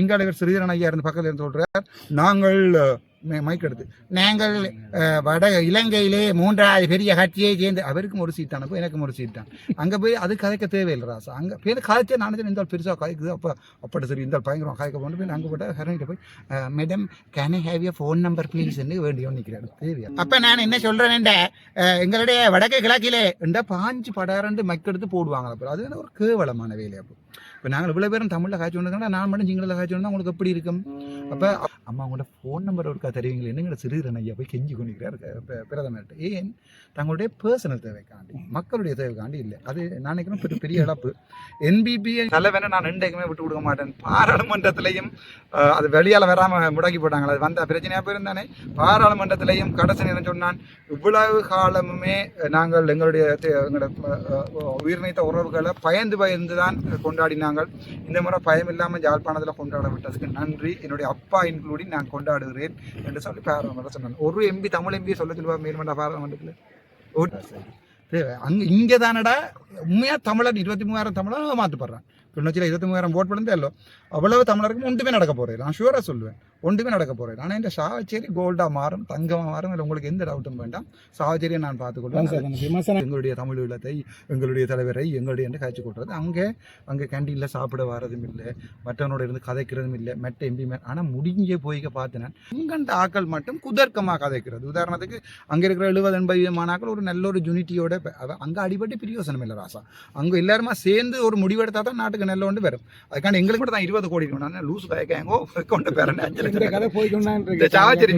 இங்கால ஸ்ரீதரன் ஐயா இருந்து பக்கத்துல இருந்து சொல்றார் நாங்கள் மைக் எடுத்து நாங்கள் வட இலங்கையிலே மூன்றாவது பெரிய கட்சியை சேர்ந்து அவருக்கும் ஒரு சீட் அனுப்பும் எனக்கும் ஒரு சீட் தான். அங்கே போய் அது கதைக்க தேவையில்லை ராசா. அங்கே பேர் கதைச்சே நான் இந்த பெருசாக கதைக்குது. அப்போ அப்படி சரி இந்த பயங்கரம் கதைக்க போன போய் அங்கே போட்டால் ஹரணிட்ட போய் madam can I have a phone number ப்ளீஸ்ன்னு வேண்டியோ நிற்கிறாரு தேவையா? அப்போ நான் என்ன சொல்கிறேன்ட எங்களுடைய வடக்கு கிழக்கிலே என்ற பாஞ்சு படாரண்டு மைக்கெடுத்து போடுவாங்க அப்புறம் அது ஒரு கேவலமான வேலை அப்போ இப்போ நாங்கள் இவ்வளோ பேரும் தமிழில் காய்ச்சி ஒன்று நான் மட்டும் சிங்களில் காய்ச்சி ஒன்று உங்களுக்கு எப்படி இருக்கும்? அப்போ அம்மா உங்களோட ஃபோன் நம்பர் ஒருக்கா தெரியுங்களே? என்னங்கிற சிறுதரன் ஐயா போய் கெஞ்சி கொண்டிருக்கிறார் பிரதமர்கிட்ட. ஏன்? தங்களுடைய பர்சனல் தேவைக்காண்டி மக்களுடைய தேவைக்காண்டி இல்லை. அது நான் நினைக்கிறேன் பெரிய பெரிய இழப்பு. என்பிபிஐ தலைவனை நான் ரெண்டைக்குமே விட்டு கொடுக்க மாட்டேன். பாராளுமன்றத்திலையும் அது வெளியால் வராமல் முடக்கி போட்டாங்களே அது வந்த பிரச்சனையாக போயிருந்தானே? பாராளுமன்றத்திலையும் கடைசி நேரம் சொன்னான் இவ்வளவு காலமுமே நாங்கள் எங்களுடைய தே- எங்களோட உயிர் உறவுகளை பயந்து பயந்து தான் கொண்டாடினாங்க. இந்த முறை பயம் இல்லாமல் யாழ்ப்பாணத்தில் கொண்டாட விட்டதுக்கு நன்றி. என்னுடைய அப்பா இன்க்ளூடிங் நான் கொண்டாடுகிறேன் என்று சொல்லி பாராளுமன்றம் சொன்னாங்க. ஒரு எம்பி தமிழ் எம்பி சொல்ல சொல்லுவா மேல்மண்ட பாராளுமன்றத்தில் அங்கே இங்கே தானடா உண்மையாக தமிழர் இருபத்தி மூவாயிரம் தமிழர்? மாற்றுப்படுறான் கிளிநொச்சியில் இருபத்தி மூவாயிரம் போட் பண்ணதே அவ்வளவு தமிழருக்கு ஒன்றுமே நடக்க போகிறேன் நான் ஷூராக சொல்லுவேன். ஒன்றுமே நடக்க போகிறேன் ஆனால் இந்த சாவச்சேரி கோல்டாக மாறும் தங்கமாக மாறும் இல்லை உங்களுக்கு எந்த டவுட்டும் வேண்டாம். சாவச்சேரியை நான் பார்த்துக்கொள்வேன். எங்களுடைய தமிழ் உள்ளத்தை எங்களுடைய தலைவரை எங்களுடைய என்று காய்ச்சி கொட்டுறது. அங்கே அங்கே கேண்டீனில் சாப்பிட வரதும் இல்லை மற்றவனோட இருந்து கதைக்கிறதும் இல்லை மெட்ட எம்பி ஆனால் முடிஞ்சே போய்க்க பார்த்தேன் இங்கண்ட ஆக்கள் மட்டும் குதர்க்கமாக கதைக்கிறது. உதாரணத்துக்கு அங்கே இருக்கிற எழுபது எண்பது விதமானாக்கள் ஒரு நல்ல ஒரு யூனிட்டியோட அங்கே அடிபட்டு பிரியோசனம் இல்லை ராசா. அங்கே எல்லாருமா சேர்ந்து ஒரு முடிவெடுத்தால் தான் நாட்டுக்கு நல்ல ஒன்று வரும். அதுக்காண்டி எங்களுக்கு கூட தான் இருபது கோடி இருக்கணும் லூஸ் கயக்காங்கோ கொண்டு பேரன் அஞ்சு லட்சம் சாவச்சேரி.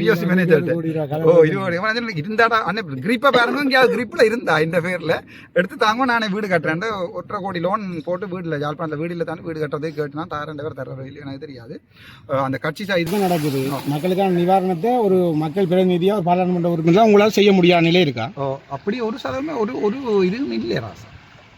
ஓ இருபது இருந்தாடா அண்ணன் கிரிப்பை இங்கேயாவது கிரிப்பில் இருந்தா இந்த பேரில் எடுத்து தாங்க நானே வீடு கட்டுறேன் ஒன்றரை கோடி லோன் போட்டு வீட்டில் யாழ்ப்பாணத்தில் வீடு இல்லை தானே வீடு கட்டுறதே கேட்டுனா தாரேன் பேர் தர எனக்கு தெரியாது அந்த கட்சி இது நடக்குது மக்களுக்கான நிவாரணத்தை ஒரு மக்கள் பிரதிநிதியா ஒரு பாராளுமன்ற உறுப்பினர் உங்களால் செய்ய முடியாத நிலை இருக்கா அப்படி ஒரு சதவீதம் ஒரு ஒரு இதுவும் இல்லை ராசா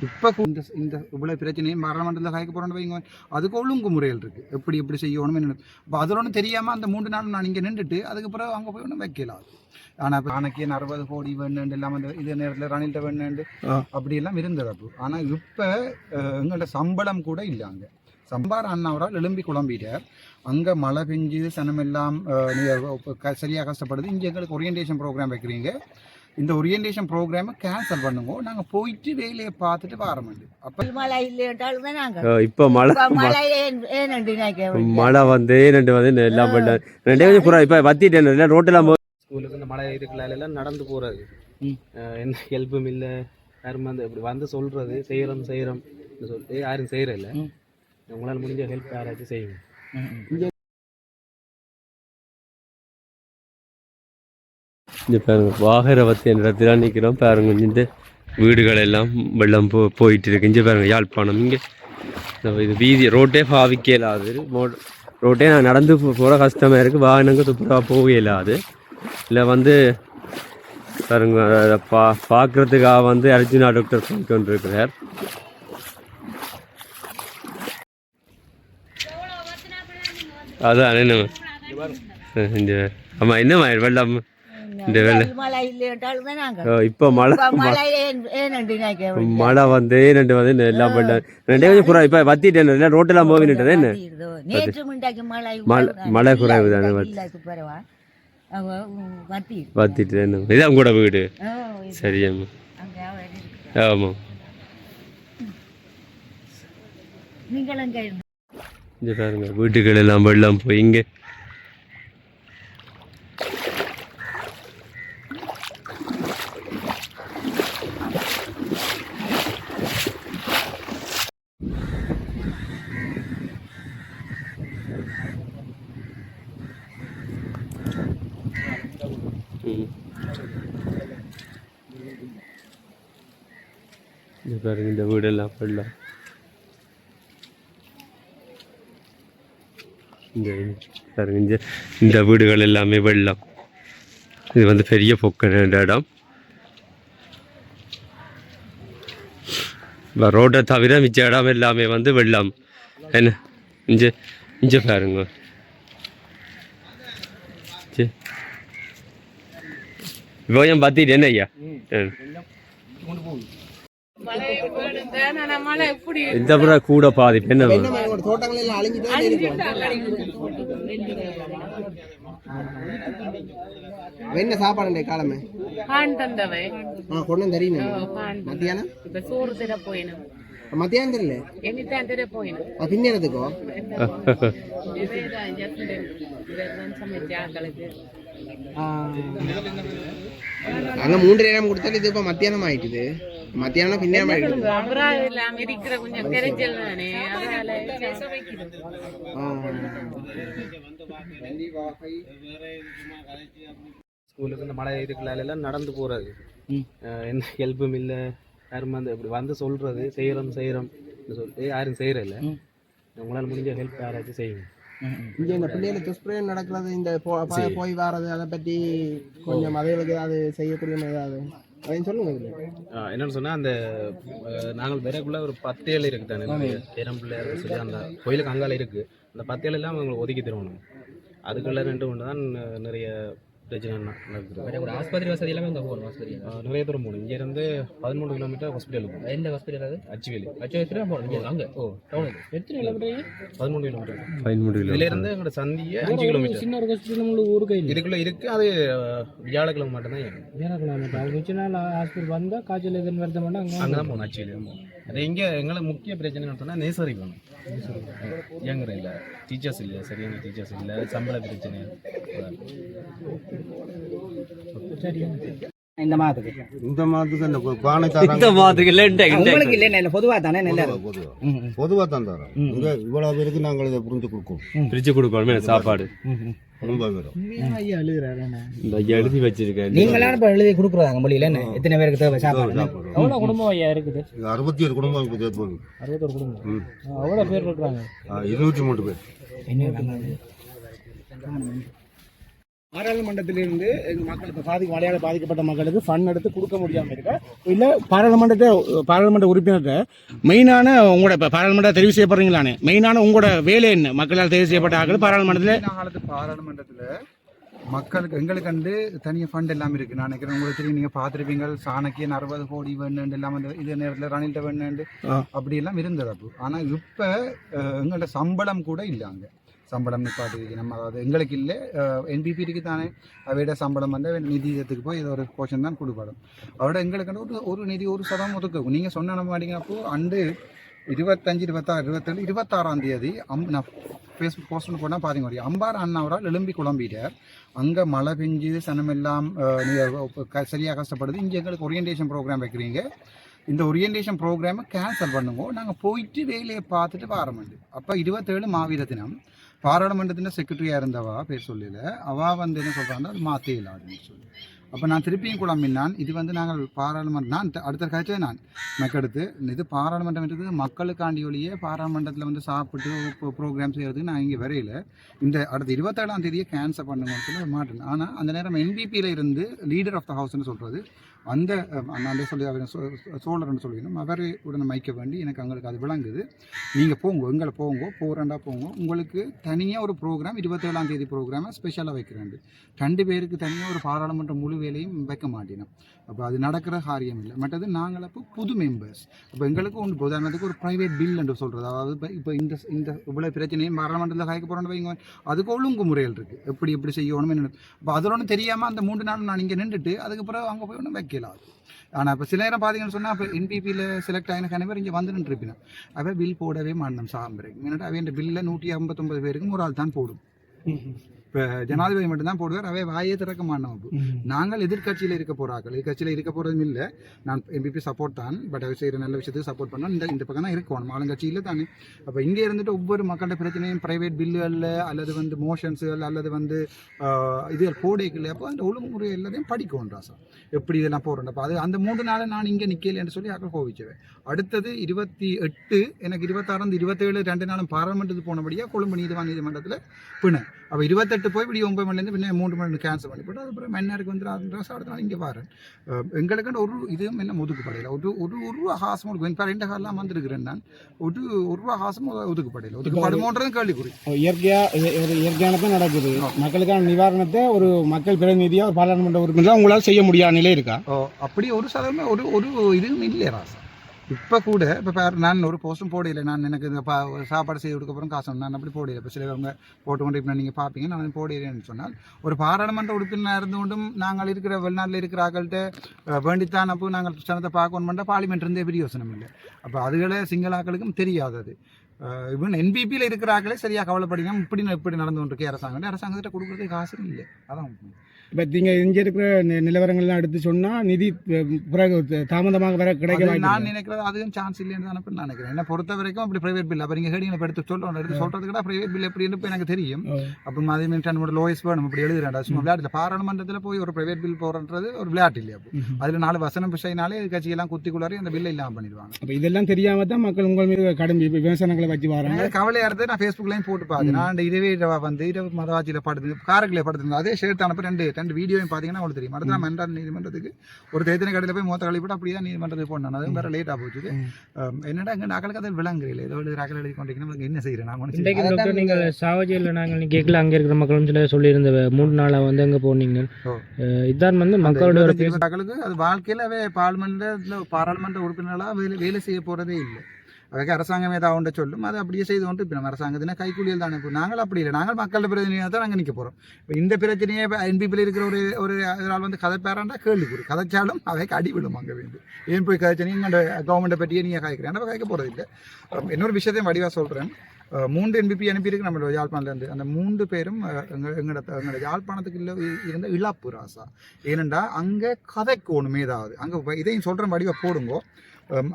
இப்போ இந்த இந்த இவ்வளோ பிரச்சனையும் பாராளுமன்றத்தில் காய்க்க போகிறோன்னு வைங்க. அதுக்கு ஒழுங்கு முறைகள் இருக்குது எப்படி எப்படி செய்யணும் என்ன இப்போ அதில் ஒன்றும் தெரியாமல் அந்த மூன்று நாள் நான் இங்கே நின்றுட்டு அதுக்கப்புறம் அங்கே போய் ஒன்றும் வைக்கலாம் ஆனால் இப்போ அன்னைக்கு அறுபது கோடி வேணுண்டு இல்லாமல் இந்த இதே நேரத்தில் ரணில்கிட்ட வேணுண்டு. அப்படியெல்லாம் இருந்தது அப்போ. ஆனால் இப்போ எங்கள்கிட்ட சம்பளம் கூட இல்லை அங்கே. சம்பார் அண்ணாவரால் எழும்பி குழம்பிட்டார். அங்கே மழை பெஞ்சு சனமெல்லாம் சரியாக கஷ்டப்படுது. இங்கே எங்களுக்கு ஓரியன்டேஷன் ப்ரோக்ராம் வைக்கிறீங்க. இந்த ஓரியன்டேஷன் ப்ரோக்ராமை கேன்சல் பண்ணுங்க. நாங்கள் போயிட்டு வேலையை பார்த்துட்டு வாரமாண்டு. அப்போ மழை இல்லைன்றாலும் நாங்க அஹ் இப்ப மழை மழை ஏனண்டு மழை வந்து ரெண்டு வந்து எல்லாம் பண்ண ரெண்டே கொஞ்சம் புறா இப்ப வத்திட்டேன் இல்லை ரோட்டில் ஸ்கூலுக்கு இந்த மழை இதுக்குள்ள எல்லாம் நடந்து போறது. அஹ் என்ன ஹெல்ப்பும் இல்லை யாரும் வந்து இப்படி வந்து சொல்றது செய்யறோம் செய்யறோம். சொல்லிட்டு யாரும் செய்யற இல்ல உங்களால முடிஞ்ச ஹெல்ப் யாராச்சும் செய்யுங்க. இந்த பாருங்க வாகரவத்தி என்ற இடத்துல நிற்கிறோம் பாருங்க இந்த வீடுகள் எல்லாம் வெள்ளம் போ போயிட்டு இருக்கு இங்கே பாருங்க யாழ்ப்பாணம். இங்கே நம்ம இது வீதி ரோட்டே பாவிக்க இயலாது ரோட்டே நான் நடந்து போ- கஷ்டமாக இருக்குது வாகனங்க துப்புரவா போக இயலாது இல்லை வந்து பாருங்க பா பார்க்குறதுக்காக வந்து அர்ஜுனா டாக்டர் போய் கொண்டிருக்கிறார் அதான் என்ன? ஆமாம் என்ன வெள்ளம்? இந்த மழை இல்லைன்றாலும் இப்போ மழை மழை மழை வந்து ரெண்டு வந்து எல்லாம் பண்ண ரெண்டே கொஞ்சம் புறா இப்போ வத்திட்டேன் இல்லை ரோட்டெல்லாம் போக என்ன மழை மழை- குறைவு தானே வத்திட்டு இதான் கூட வீடு சரியாம்மா. ஆமாம் இங்கே பாருங்க வீட்டுகள் எல்லாம் வெள்ளம் போய் இங்கே இங்க பாருங்க இந்த வீடெல்லாம் வெள்ளம் இந்த பாருங்க இந்த இந்த வீடுகள் எல்லாமே வெள்ளம் இது வந்து பெரிய பொக்க இடம். ரோட்டை தவிர மிச்ச இடம் எல்லாமே வந்து வெள்ளம் என்ன? இஞ்ச இஞ்ச பாருங்க. ஏன் பத்திட்டு என்ன ஐயா? ம். இந்த முறை கூட பாதிப்பு என்ன என்ன சாப்பாடு காலமே. பான் தந்தவை. கொண்டு தெரியும். மத்தியானம்? இப்ப சோறு தர போயினும். மத்தியானம் தெரியல எண்ணித்தான் தர போயினும். அது பின்னேறதுக்கோ அங்க மூன்று நேரம் கொடுத்தாலும் இது இப்ப மத்தியானம் ஆயிட்டுது. மத்தியானம் பின்னேரம் ஆயிடுது. ஸ்கூலுக்கு இந்த மழை இதுக்குள்ள எல்லாம் நடந்து போறது. எந்த ஹெல்ப்பும் இல்லை யாரும் வந்து இப்படி வந்து சொல்றது செய்யறோம் செய்யறோம். சொல்லிட்டு யாரும் செய்யறதில்ல. உங்களால் முடிஞ்ச ஹெல்ப் யாராச்சும் செய்யுங்க. இங்க இந்த பிள்ளைகளை துஷ்பிரயோகம் நடக்கிறது இந்த போய் வர்றது அதை பற்றி கொஞ்சம் அதுகளுக்கு ஏதாவது செய்யக்கூடிய ஏதாவது? அதையும் சொல்லுங்க இதுல. என்னன்னு சொன்னா அந்த நாங்கள் வரக்குள்ள ஒரு பத்து ஏழு இருக்கு தானே பேரம் பிள்ளையார் சொல்லி அந்த கோயிலுக்கு அங்கால இருக்கு. அந்த பத்து ஏழு எல்லாம் அவங்களுக்கு ஒதுக்கி தருவணும். அதுக்குள்ள ரெண்டு ஒன்று தான் நிறைய பிரச்சனை நடக்குது. ஆஸ்பத்திரி வசதி எல்லாமே அங்கே போகணும் ஆஸ்பத்திரி. நிறைய தூரம் போகணும். இங்க இருந்து பதிமூணு கிலோமீட்டர் ஹாஸ்பிட்டலுக்கு எந்த ஹாஸ்பிட்டல் அது? அச்சுவேலி. அச்சோ எத்தனை போகணும். இங்கே அங்கே. ஓ டவுனுக்கு எத்தனை கிலோமீட்டர் பதிமூணு கிலோமீட்டர். ஃபைன் முடியல இதுல இருந்து எங்களோட சந்திய அஞ்சு கிலோமீட்டர். சின்ன ஒரு ஹாஸ்பிட்டல் நம்மளுக்கு ஊருக்கு இதுக்குள்ள இருக்கு. அது வியாழக்கிழமை மட்டும்தான் வேற கிலோமீட்டர் அவங்க வச்சு நாள் ஹாஸ்பிட்டல் வந்தால் காய்ச்சல் எதுன்னு வருது மட்டும் அங்கே அங்கதான் போகணும். அச்சுவேலி தான் போகணும். அது இங்க எங்களுக்கு முக்கிய பிரச்சனை என்ன சொன்னா நேசரி வேணும். இயங்குற இல்லை. டீச்சர்ஸ் இல்லை. சரியான டீச்சர்ஸ் இல்லை. சம்பள பிரச்சனை. இந்த மாதத்துக்கு. இந்த மாதத்துக்கு அந்த பானை இந்த மாதத்துக்கு இல்லை உங்களுக்கு இல்லை இல்லை பொதுவாக தானே நல்லா பொதுவா பொதுவா. தான் தரோம். இங்க இவ்வளவு பேருக்கு நாங்கள் இதை புரிஞ்சு கொடுக்கோம் பிரிச்சு கொடுக்கணுமே சாப்பாடு. ஐயா எழுதுறாரு இந்த ஐயா எழுதி வச்சிருக்கேன் நீங்களாம் இப்போ எழுதி கொடுக்குறாங்க மொழியில் என்ன? எத்தனை பேருக்கு தேவை? சாப்பாடு. எவ்வளோ குடும்பம் ஐயா இருக்குது? அறுபத்தி ஏழு குடும்பம் இருக்குது அறுபத்தொரு குடும்பம். பேர் இருக்கிறாங்க? இருநூற்றி மூன்று பேர். பாராளுமன்றத்திலிருந்து இப்போ பாதிக்க மழையால் பாதிக்கப்பட்ட மக்களுக்கு ஃபண்ட் எடுத்து கொடுக்க முடியாமல் இருக்கா. இல்லை பாராளுமன்றத்தை பாராளுமன்ற உறுப்பினர்கிட்ட மெயினான உங்களோட இப்போ பாராளுமன்ற தெரிவு செய்யப்படுறீங்களானே? மெயினான உங்களோட வேலை என்ன? மக்களால் தெரிவு செய்யப்பட்ட ஆட்கள் பாராளுமன்றத்தில் பாராளுமன்றத்துல மக்களுக்கு எங்களுக்கு வந்து தனியாக ஃபண்ட் எல்லாம் இருக்கு. நான் நினைக்கிறேன் உங்களுக்கு தெரியும். நீங்க பார்த்துருப்பீங்க. சாணக்கியன் அறுபது கோடி வேணுண்டு எல்லாம் வந்து இதே நேரத்தில் ரணில்ட்ட வேணுண்டு. ஆ. அப்படி எல்லாம் இருந்தது அப்போ. ஆனா இப்ப அஹ், எங்கள்ட்ட சம்பளம் கூட இல்லை அங்க. சம்பளம் நிப்பாட்டி நம்ம அதாவது எங்களுக்கு இல்லை என்பிபி தானே அவையோட சம்பளம் வந்து நிதியத்துக்கு போய் இதை ஒரு போர்ஷன் தான் கொடுப்படும் அவரோட எங்களுக்கு ஒரு ஒரு நிதி ஒரு சதம் ஒதுக்கும். நீங்கள் சொன்ன மாட்டீங்கப்போ அண்டு இருபத்தஞ்சு இருபத்தாறு இருபத்தேழு இருபத்தாறாம் தேதி அம் நான் ஃபேஸ்புக் போஸ்ட் போனால் பாருங்க. ஒரு அம்பார் அண்ணாவரால் எழும்பி குழம்பிட்டார். அங்கே மழை பெஞ்சு சனமெல்லாம் சரியாக க- கஷ்டப்படுது. இங்கே எங்களுக்கு ஓரியன்டேஷன் ப்ரோக்ராம் வைக்கிறீங்க. இந்த ஓரியன்டேஷன் ப்ரோக்ராமை கேன்சல் பண்ணுங்க. நாங்கள் போயிட்டு வேலையை பார்த்துட்டு பாரமண்டு அப்போ இருபத்தேழு மாவீர தினம் பாராளுமன்றத்தின் செக்ரட்டரியாக இருந்தவா? பேர் சொல்லல. அவா வந்து என்ன சொல்கிறாங்கன்னா அது மாற்றே அப்படின்னு சொல்லி. அப்போ நான் திருப்பியும் குழம்பினான் இது வந்து நாங்கள் பாராளுமன்றம் நான் அடுத்த காய்ச்சல் நான். மெக்கெடுத்து இது பாராளுமன்றம் என்றது மக்களுக்காண்டி ஒழிய பாராளுமன்றத்தில் வந்து சாப்பிட்டு ப்ரோக்ராம் செய்கிறதுக்கு நான் இங்கே வரையில. இந்த அடுத்த இருபத்தேழாம் தேதியை கேன்சல் பண்ணுங்கன்னு சொல்லி மாட்டேன் ஆனால் அந்த நேரம் என்பிபியில் இருந்து லீடர் ஆஃப் த ஹவுஸ்னு சொல்கிறது அந்த நான் சொல்லி அவர் சோழர்னு சொல்லிக்கணும் அவரை உடனே மைக்க வேண்டி எனக்கு எங்களுக்கு அது விளங்குது. நீங்கள் போங்க எங்களை போங்க போகிறாண்டா போங்க. உங்களுக்கு தனியாக ஒரு ப்ரோக்ராம் இருபத்தேழாம் தேதி ப்ரோக்ராமை ஸ்பெஷலாக வைக்கிறேன் ரெண்டு பேருக்கு தனியாக ஒரு பாராளுமன்ற முழு வேலையும் வைக்க மாட்டேனோம். அப்போ அது நடக்கிற காரியம் இல்லை. மற்றது நாங்கள் அப்போ புது மெம்பர்ஸ் அப்போ எங்களுக்கு ஒன்று உதாரணத்துக்கு ஒரு ப்ரைவேட் பில் என்று சொல்கிறது அதாவது இப்போ இப்போ இந்த இந்த இவ்வளோ பிரச்சனையும் பாராளுமன்றத்தில் காய்க்க போகிறோன்னு வைங்க. அதுக்கு ஒழுங்கு முறைகள் இருக்குது எப்படி எப்படி செய்யணும்னு என்ன அப்போ அதில் ஒன்றும் தெரியாமல் அந்த மூன்று நாள் நான் இங்கே நின்றுட்டு அதுக்கப்புறம் அங்கே போய் ஒன்றும் வைக்கலாம் ஆனால் இப்போ சில நேரம் பார்த்தீங்கன்னு சொன்னால் இப்போ என்பிபியில் செலக்ட் ஆகின கணவர் இங்கே வந்து நின்றுருப்பினா அவன் பில் போடவே மாட்டோம் சாம்பரைக்கு. ஏன்னா அவன் பில்லில் நூற்றி ஐம்பத்தொம்பது பேருக்கு ஒரு ஆள் தான் போடும். இப்போ ஜனாதிபதி மட்டும்தான் போடுவார் அவை வாயே திறக்க மாட்டோம் நாங்கள் எதிர்க்கட்சியில் இருக்க போகிறார்கள் எதிர்க்கட்சியில் இருக்க போகிறதும் இல்லை. நான் எம்பிபி சப்போர்ட் தான். பட் அவர் செய்கிற நல்ல விஷயத்துக்கு சப்போர்ட் பண்ணால் இந்த இந்த பக்கம் தான் இருக்கணும். ஆளுங்கட்சியில் தானே. அப்போ இங்கே இருந்துட்டு ஒவ்வொரு மக்களோட பிரச்சனையும் ப்ரைவேட் பில்லுகளில் அல்லது வந்து மோஷன்ஸுகள் அல்லது வந்து இது போடைகள் அப்போ அந்த ஒழுங்குமுறை எல்லாத்தையும் படிக்கும் ராசா. எப்படி இதெல்லாம் போகிறோம் அப்போ அது அந்த மூன்று நாள் நான் இங்கே நிற்கலன்னு சொல்லி அக்கா கோவிச்சுவேன் அடுத்தது இருபத்தி எட்டு எனக்கு இருபத்தாறாம் இருபத்தேழு ரெண்டு நாளும் பாராளுமன்றத்துக்கு போனபடியாக கொழும்பு நீதிவான் நீதிமன்றத்தில் பின்ன அப்போ இருபத்தெட்டு போய் இப்படி ஒன்பது மணிலேருந்து பின்ன மூன்று மணி கேன்சல் பண்ணி போட்டு அதுக்கப்புறம் மன்னாருக்கு வந்து ராசா அடுத்த நாள் இங்கே வரேன் அஹ் எங்களுக்குன்னு ஒரு இதுவும் என்ன ஒதுக்கப்படையில் ஒரு ஒரு ஒரு ரூபா ஹாசம் ஒரு இப்போ ரெண்டு காலெலாம் வந்திருக்கிறேன் நான். ஒரு ஒரு ரூபா ஹாசம் ஒதுக்கப்படையில் ஒதுக்கப்படுமோன்றதும் கேள்விக்குறி. இயற்கையா இய- ஒரு இயற்கையானதான் நடக்குது. மக்களுக்கான நிவாரணத்தை ஒரு மக்கள் பிரதிநிதியா ஒரு பாராளுமன்ற உறுப்பினராக உங்களால் செய்ய முடியாத நிலை இருக்கா? அப்படி ஒரு சதமே ஒரு ஒரு இதுவும் இல்லை ராசா. இப்போ கூட இப்போ பேர் நான் ஒரு போஸ்டும் போடையில நான் எனக்கு இந்த பா சாப்பாடு செய்து கொடுக்கப்புறம் காசு நான் அப்படி போடையில இப்போ சிலவங்க போட்டு கொண்டு இப்போ நீங்கள் பார்ப்பீங்க நான் போடையிலேன்னு சொன்னால் ஒரு பாராளுமன்ற உறுப்பினராக இருந்து கொண்டும் நாங்கள் இருக்கிற வெளிநாட்டில் இருக்கிற ஆக்கள்கிட்ட வேண்டித்தான் அப்போ நாங்கள் சனத்தை பார்க்கணும் பார்லிமெண்ட் இருந்தே பெரிய யோசனை இல்லை. அப்போ அதுகளே சிங்களாக்களுக்கும் தெரியாதது. இவன் என்பிபியில் இருக்கிற ஆக்களே சரியாக கவலைப்படுங்க இப்படி இப்படி நடந்து கொண்டிருக்கே அரசாங்கம். அரசாங்கத்திட்ட கொடுக்குறதுக்கு காசு இல்லை. அதான் இப்போ நீங்கள் இங்கே இருக்கிற நிலவரங்கள்லாம் எடுத்து சொன்னால் நிதி பிறகு தாமதமாக வர கிடைக்க நான்? நினைக்கிறது அதுவும் சான்ஸ் இல்லைன்னு தானே நான் நினைக்கிறேன். என்ன பொறுத்த வரைக்கும் அப்படி பிரைவேட் பில் அப்போ நீங்கள் ஹெடிங் எடுத்து சொல்லணும் எடுத்து சொல்றதுக்கு பிரைவேட் பில் எப்படி இப்போ எனக்கு தெரியும். அப்போ அதே மாதிரி நம்மளோட லோயஸ் வேணும் இப்படி எழுதுறேன் சும்மா விளையாட்டு பாராளுமன்றத்தில் போய் ஒரு பிரைவேட் பில் போடுறது ஒரு விளையாட்டு இல்லையா. அதில் நாலு வசனம் பிசைனாலே கட்சியெல்லாம் குத்திக்குள்ளாரி அந்த பில்லை இல்லாமல் பண்ணிடுவாங்க. அப்போ இதெல்லாம் தெரியாம தான் மக்கள் உங்கள் மீது கடும் விமர்சனங்களை வச்சு வராங்க. எனக்கு கவலையா இருந்து நான் ஃபேஸ்புக்லையும் போட்டு பார்த்தேன். நான் இரவே வந்து இரவு மதவாச்சியில் படுத்து காரக்கில் படுத்துருந்தேன். அதே ஷேர்ட் அனுப்பி ரெண்டு ரெண்டு வீடியோவும் பார்த்தீங்கன்னா உங்களுக்கு தெரியும். அடுத்து நான் மென்றால் நீதிமன்றத்துக்கு ஒரு தேர்தல் கடையில் போய் மொத்த கழிப்பிட்டு அப்படியே தான் நீதிமன்றத்துக்கு போனேன் அதுவும் வேற லேட்டாக போச்சு என்னடா எங்கள் நாக்களுக்கு அதை விளங்குறீங்களே ஏதோ எழுதி ராக்கள் எழுதி கொண்டிருக்கணும் என்ன செய்கிறேன் நான் நீங்கள் சாவஜியில் நாங்கள் கேட்கல. அங்கே இருக்கிற மக்களும் சில சொல்லியிருந்த மூணு நாளாக வந்து அங்கே போனீங்க. இதான் வந்து மக்களோட ஒரு மக்களுக்கு அது வாழ்க்கையில் அவை பார்லிமெண்ட்டில் பாராளுமன்ற உறுப்பினர்களாக வேலை வேலை செய்ய போகிறதே இல்லை. அதுக்கு அரசாங்கம் ஏதாவது சொல்லும் அதை அப்படியே செய்து கொண்டு இப்போ நம்ம அரசாங்கத்தின கைக்கூலியில் தானே இப்போ நாங்கள் அப்படி இல்லை. நாங்கள் மக்கள் பிரதிநிதியாக தான் நாங்கள் நிற்க போகிறோம் இப்போ இந்த பிரச்சனையே இப்போ என்பிபியில் இருக்கிற ஒரு ஒரு ஆள் வந்து கதை பேராண்டா கேள்விக்குறி. கதைச்சாலும் அவைக்கு அடி விடும் அங்கே வேண்டும் ஏன் போய் கதைச்சு நீங்கள் கவர்மெண்ட்டை பற்றியே நீங்கள் கதைக்கிறேன் நம்ம கதைக்க போகிறது இல்லை. இன்னொரு விஷயத்தையும் வடிவாக சொல்கிறேன் மூன்று என்பிபி அனுப்பியிருக்கு நம்ம யாழ்ப்பாணத்துலேருந்து அந்த மூன்று பேரும் எங்கள் எங்க எங்களோட எங்களோட யாழ்ப்பாணத்துக்கு இல்லை இருந்த இழப்பு ராசா. ஏனெண்டா அங்கே கதைக்கோணும் ஏதாவது. அங்கே இதையும் சொல்கிற வடிவாக போடுங்கோ.